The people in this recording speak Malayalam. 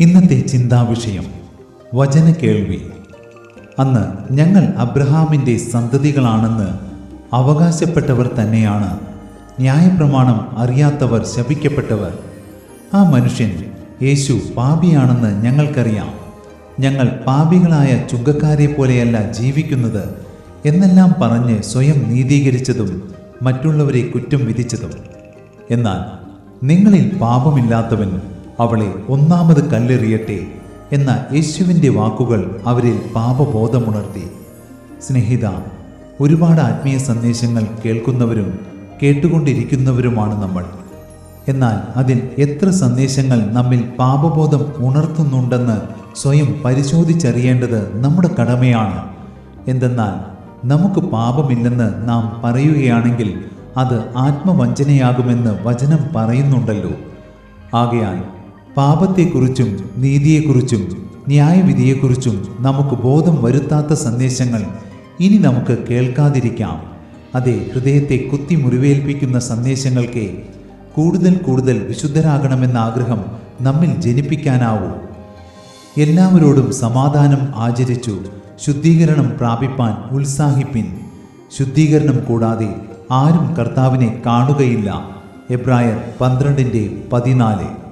ഇന്നത്തെ ചിന്താവിഷയം വചന കേൾവി. അന്ന് ഞങ്ങൾ അബ്രഹാമിന്റെ സന്തതികളാണെന്ന് അവകാശപ്പെട്ടവർ തന്നെയാണ്. ന്യായപ്രമാണം അറിയാത്തവർ ശപിക്കപ്പെട്ടവർ. ആ മനുഷ്യൻ യേശു പാപിയാണെന്ന് ഞങ്ങൾക്കറിയാം. ഞങ്ങൾ പാപികളായ ചുങ്കക്കാരെ പോലെയല്ല ജീവിക്കുന്നത് എന്നെല്ലാം പറഞ്ഞ് സ്വയം നീതീകരിച്ചതും മറ്റുള്ളവരെ കുറ്റം വിധിച്ചതും. എന്നാൽ നിങ്ങളിൽ പാപമില്ലാത്തവൻ അവളെ ഒന്നാമത് കല്ലെറിയട്ടെ എന്ന യേശുവിന്റെ വാക്കുകൾ അവരിൽ പാപബോധമുണർത്തി. സ്നേഹിത ഒരുപാട് ആത്മീയ സന്ദേശങ്ങൾ കേൾക്കുന്നവരും കേട്ടുകൊണ്ടിരിക്കുന്നവരുമാണ് നമ്മൾ. എന്നാൽ അതിൽ എത്ര സന്ദേശങ്ങൾ നമ്മിൽ പാപബോധം ഉണർത്തുന്നുണ്ടെന്ന് സ്വയം പരിശോധിച്ചറിയേണ്ടത് നമ്മുടെ കടമയാണ്. എന്തെന്നാൽ നമുക്ക് പാപമില്ലെന്ന് നാം പറയുകയാണെങ്കിൽ അത് ആത്മവഞ്ചനയാകുമെന്ന് വചനം പറയുന്നുണ്ടല്ലോ. ആകയാൽ പാപത്തെക്കുറിച്ചും നീതിയെക്കുറിച്ചും ന്യായവിധിയെക്കുറിച്ചും നമുക്ക് ബോധം വരുത്താത്ത സന്ദേശങ്ങൾ ഇനി നമുക്ക് കേൾക്കാതിരിക്കാം. അതെ ഹൃദയത്തെ കുത്തി മുറിവേൽപ്പിക്കുന്ന സന്ദേശങ്ങൾക്ക് കൂടുതൽ കൂടുതൽ വിശുദ്ധരാകണമെന്ന ആഗ്രഹം നമ്മിൽ ജനിപ്പിക്കാനാവൂ. എല്ലാവരോടും സമാധാനം ആചരിച്ചു ശുദ്ധീകരണം പ്രാപിപ്പാൻ ഉത്സാഹിപ്പിൻ. ശുദ്ധീകരണം കൂടാതെ ആരും കർത്താവിനെ കാണുകയില്ല. എബ്രായർ പന്ത്രണ്ടിന്റെ പതിനാല്.